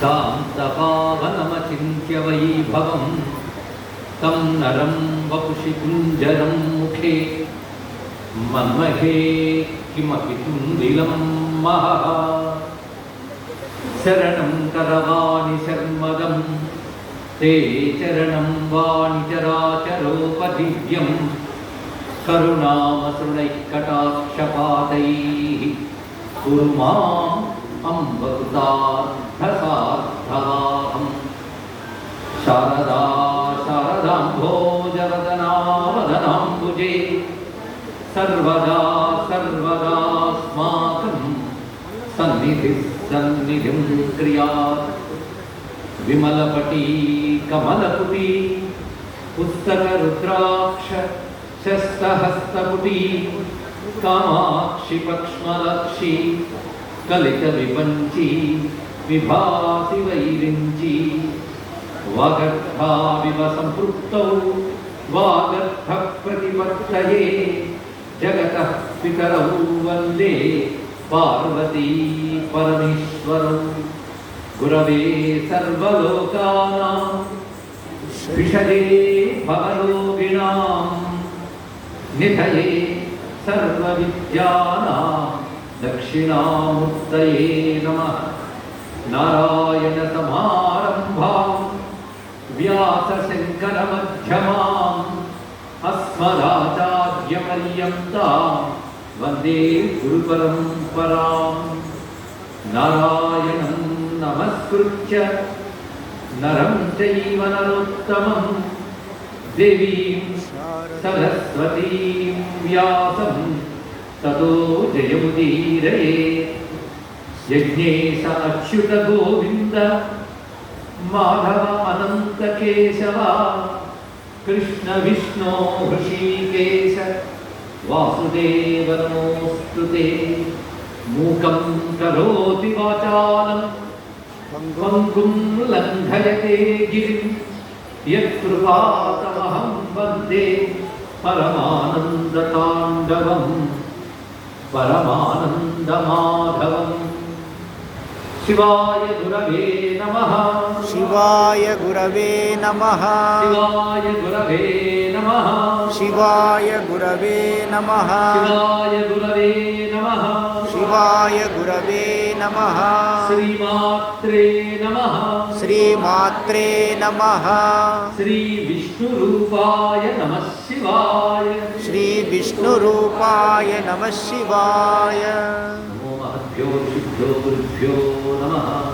शान्तपावनमचिन्त्य वैभवं तं नरं वपुषि कुञ्जरं मुखे मन्महे किमपि तुन्दिलं महः शरणं करवाणि शर्मदं ते चरणं वाणि चराचरोपदिव्यं करुणामसृणैः कटाक्षपातैः कुरु माम् अम्बकृतार्थसार्थवाहम् శారదా శారదాంభోజరదనావదనాంబుజే సర్వదా సర్వదాస్మాకం సన్నిధి సన్నిధిం క్రియా విమలపటీ కమలపుటీ పుస్తకరుద్రాక్ష శస్తహస్తపుటీ కామాక్షి పక్ష్మలక్షి కలిత విపంచి విభాసి వైరించి वागर्थाविव सम्पृक्तौ वागर्थप्रतिपत्तये जगतः पितरौ वंदे पार्वती परमेश्वरौ गुरवे सर्वलोकानां निधये सर्वविद्यानां नमः। नारायणसमारम्भां व्यासशङ्करमध्यमाम् अस्मदाचार्यपर्यन्तां वन्दे गुरुपरम्पराम् नारायणं नमस्कृत्य नरं चैव नरोत्तमम् देवीं सरस्वतीं व्यासं ततो जयमुदीरये यज्ञेश अच्युतगोविन्द माधव अनन्तकेशव कृष्णविष्णो हृषीकेश वासुदेव नमोऽस्तु ते। मूकं करोति वाचालं पङ्गुं लङ्घयते गिरिं। यत्कृपातमहं वन्दे परमानन्दताण्डवम् परमानन्दमाधवम् శివాయ గురవే నమ. శివాయ గురవే నమ. శివాయ గురవే నమ. శివాయ గురవే నమ. శివాయ గురవే నమ. శివాయ గురవే నమ. శ్రీమాత్రే నమ. శ్రీమాత్రే నమ. శ్రీ విష్ణు రూపాయ నమ శివాయ. శ్రీ విష్ణు రూపాయ నమ శివాయ. गुरुभ्यो नमः